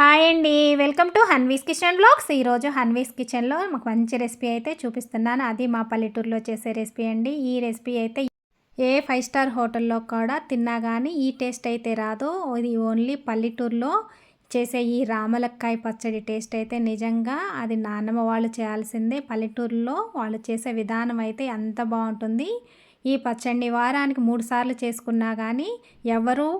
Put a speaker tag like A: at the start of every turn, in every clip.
A: Hi అండి. Welcome to Hanvi's kitchen blogs. ఈరోజు హన్వీస్ కిచెన్లో మాకు మంచి రెసిపీ అయితే చూపిస్తున్నాను. అది మా పల్లెటూరులో చేసే రెసిపీ అండి. ఈ రెసిపీ అయితే ఏ ఫైవ్ స్టార్ హోటల్లో కూడా తిన్నా కానీ ఈ టేస్ట్ అయితే రాదు. ఇది ఓన్లీ పల్లెటూరులో చేసే ఈ రామలక్కాయ పచ్చడి టేస్ట్ అయితే నిజంగా అది నాన్నమ్మ వాళ్ళు చేయాల్సిందే. పల్లెటూరులో వాళ్ళు చేసే విధానం అయితే అంత బాగుంటుంది. ఈ పచ్చడిని వారానికి మూడు సార్లు చేసుకున్నా కానీ ఎవరు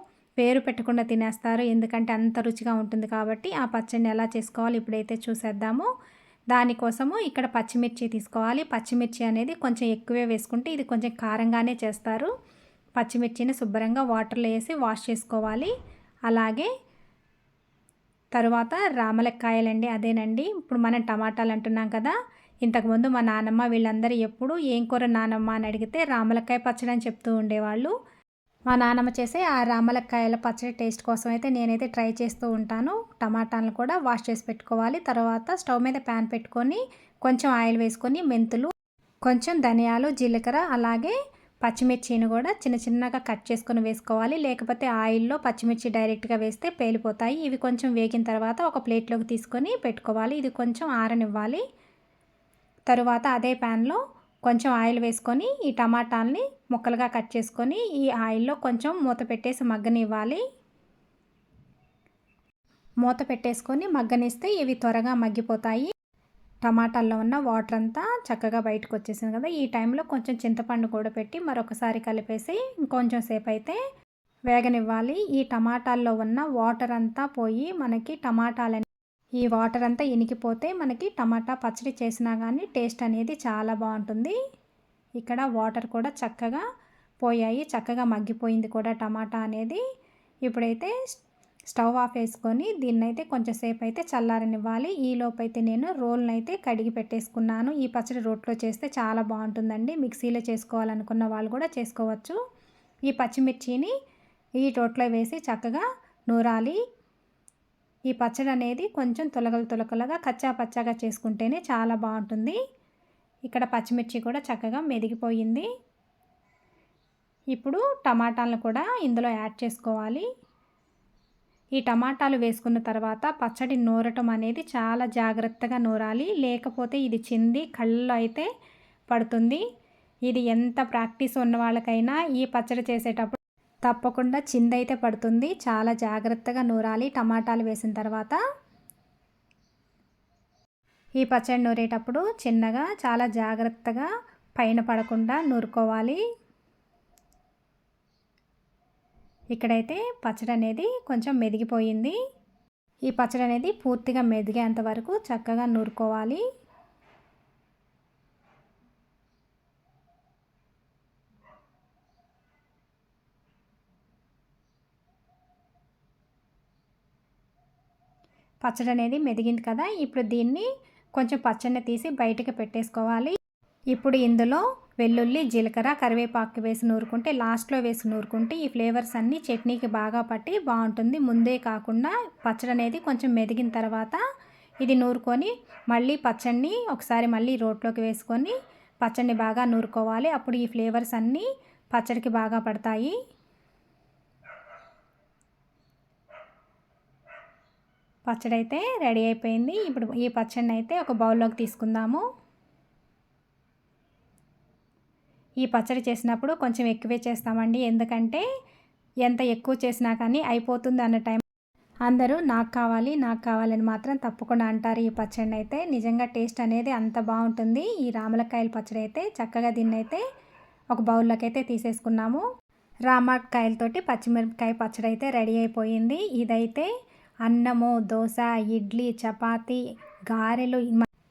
A: పేరు పెట్టకుండా తినేస్తారు. ఎందుకంటే అంత రుచిగా ఉంటుంది కాబట్టి ఆ పచ్చడిని ఎలా చేసుకోవాలి ఇప్పుడైతే చూసేద్దాము. దానికోసము ఇక్కడ పచ్చిమిర్చి తీసుకోవాలి. పచ్చిమిర్చి అనేది కొంచెం ఎక్కువే వేసుకుంటే ఇది కొంచెం కారంగానే చేస్తారు. పచ్చిమిర్చిని శుభ్రంగా వాటర్లో వేసి వాష్ చేసుకోవాలి. అలాగే తరువాత రామలక్కాయలండి అదేనండి. ఇప్పుడు మనం టమాటాలు అంటున్నాం కదా ఇంతకుముందు మా నానమ్మ వీళ్ళందరూ ఎప్పుడు ఏం కూర నానమ్మ అని అడిగితే రామలక్కాయ పచ్చడి అని చెప్తూ ఉండేవాళ్ళు. మా నాన్నమ్మ చేసే ఆ రామలక్కాయల పచ్చడి టేస్ట్ కోసం అయితే నేనైతే ట్రై చేస్తూ ఉంటాను. టమాటాలను కూడా వాష్ చేసి పెట్టుకోవాలి. తర్వాత స్టవ్ మీద ప్యాన్ పెట్టుకొని కొంచెం ఆయిల్ వేసుకొని మెంతులు కొంచెం ధనియాలు జీలకర్ర అలాగే పచ్చిమిర్చిని కూడా చిన్న చిన్నగా కట్ చేసుకొని వేసుకోవాలి. లేకపోతే ఆయిల్లో పచ్చిమిర్చి డైరెక్ట్గా వేస్తే పేలిపోతాయి. ఇవి కొంచెం వేగిన తర్వాత ఒక ప్లేట్లోకి తీసుకొని పెట్టుకోవాలి. ఇది కొంచెం ఆరనివ్వాలి. తరువాత అదే ప్యాన్లో కొంచెం ఆయిల్ వేసుకొని ఈ టమాటాలని ముక్కలుగా కట్ చేసుకొని ఈ ఆయిల్లో కొంచెం మూత పెట్టేసి మగ్గనివ్వాలి. మూత పెట్టేసుకొని మగ్గనిస్తే ఇవి త్వరగా మగ్గిపోతాయి. టమాటాల్లో ఉన్న వాటర్ అంతా చక్కగా బయటకు వచ్చేసింది కదా. ఈ టైంలో కొంచెం చింతపండు కూడా పెట్టి మరొకసారి కలిపేసి ఇంకొంచెం సేపు అయితే వేగనివ్వాలి. ఈ టమాటాల్లో ఉన్న వాటర్ అంతా పోయి మనకి టమాటాలని ఈ వాటర్ అంతా ఇనికిపోతే మనకి టమాటా పచ్చడి చేసినా కానీ టేస్ట్ అనేది చాలా బాగుంటుంది. ఇక్కడ వాటర్ కూడా చక్కగా పోయాయి చక్కగా మగ్గిపోయింది కూడా టమాటా అనేది. ఇప్పుడైతే స్టవ్ ఆఫ్ వేసుకొని దీన్ని అయితే కొంచెంసేపు అయితే చల్లారనివ్వాలి. ఈలోపు అయితే నేను రోల్ని అయితే కడిగి పెట్టేసుకున్నాను. ఈ పచ్చడి రోట్లో చేస్తే చాలా బాగుంటుందండి. మిక్సీలో చేసుకోవాలనుకున్న వాళ్ళు కూడా చేసుకోవచ్చు. ఈ పచ్చిమిర్చిని ఈ రోట్లో వేసి చక్కగా నూరాలి. ఈ పచ్చడి అనేది కొంచెం తొలగలు తొలకలుగా కచ్చా పచ్చాగా చేసుకుంటేనే చాలా బాగుంటుంది. ఇక్కడ పచ్చిమిర్చి కూడా చక్కగా మెదిగిపోయింది. ఇప్పుడు టమాటాలను కూడా ఇందులో యాడ్ చేసుకోవాలి. ఈ టమాటాలు వేసుకున్న తర్వాత పచ్చడి నూరటం అనేది చాలా జాగ్రత్తగా నూరాలి. లేకపోతే ఇది చింది కళ్ళలో అయితే పడుతుంది. ఇది ఎంత ప్రాక్టీస్ ఉన్న వాళ్ళకైనా ఈ పచ్చడి చేసేటప్పుడు తప్పకుండా చిందైతే పడుతుంది. చాలా జాగ్రత్తగా నూరాలి. టమాటాలు వేసిన తర్వాత ఈ పచ్చడి నూరేటప్పుడు చిన్నగా చాలా జాగ్రత్తగా పైన పడకుండా నూరుకోవాలి. ఇక్కడైతే పచ్చడి అనేది కొంచెం మెదిగిపోయింది. ఈ పచ్చడి అనేది పూర్తిగా మెదిగేంత వరకు చక్కగా నూరుకోవాలి. పచ్చడి అనేది మెదిగింది కదా ఇప్పుడు దీన్ని కొంచెం పచ్చడిని తీసి బయటకు పెట్టేసుకోవాలి. ఇప్పుడు ఇందులో వెల్లుల్లి జీలకర్ర కరివేపాకు వేసి నూరుకుంటే లాస్ట్లో వేసి నూరుకుంటే ఈ ఫ్లేవర్స్ అన్నీ చట్నీకి బాగా పట్టి బాగుంటుంది. ముందే కాకుండా పచ్చడి అనేది కొంచెం మెదిగిన తర్వాత ఇది నూరుకొని మళ్ళీ పచ్చడిని ఒకసారి మళ్ళీ రోట్లోకి వేసుకొని పచ్చడిని బాగా నూరుకోవాలి. అప్పుడు ఈ ఫ్లేవర్స్ అన్నీ పచ్చడికి బాగా పడతాయి. పచ్చడి అయితే రెడీ అయిపోయింది. ఇప్పుడు ఈ పచ్చడిని అయితే ఒక బౌల్లోకి తీసుకుందాము. ఈ పచ్చడి చేసినప్పుడు కొంచెం ఎక్కువే చేస్తామండి. ఎందుకంటే ఎంత ఎక్కువ చేసినా కానీ అయిపోతుంది అన్న టైం. అందరూ నాకు కావాలి నాకు కావాలని మాత్రం తప్పకుండా అంటారు ఈ పచ్చడిని అయితే నిజంగా టేస్ట్ అనేది అంత బాగుంటుంది. ఈ రామలకాయల పచ్చడి అయితే చక్కగా దీన్ని అయితే ఒక బౌల్లోకి అయితే తీసేసుకున్నాము. రామకాయలతోటి పచ్చిమిరపకాయ పచ్చడి అయితే రెడీ అయిపోయింది. ఇదైతే అన్నము దోశ ఇడ్లీ చపాతి గారెలు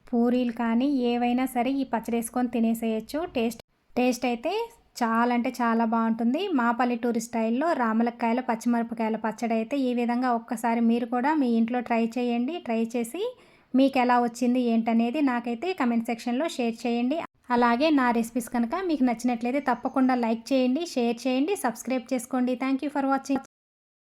A: పూరీలు కానీ ఏవైనా సరే ఈ పచ్చడి వేసుకొని తినేసేయచ్చు. టేస్ట్ టేస్ట్ అయితే చాలా అంటే చాలా బాగుంటుంది. మా పల్లెటూరి స్టైల్లో రామలక్కాయల పచ్చిమిరపకాయల పచ్చడి అయితే ఈ విధంగా ఒక్కసారి మీరు కూడా మీ ఇంట్లో ట్రై చేయండి. ట్రై చేసి మీకు ఎలా వచ్చింది ఏంటనేది నాకైతే కమెంట్ సెక్షన్లో షేర్ చేయండి. అలాగే నా రెసిపీస్ కనుక మీకు నచ్చినట్లయితే తప్పకుండా లైక్ చేయండి షేర్ చేయండి సబ్స్క్రైబ్ చేసుకోండి. Thank you for watching.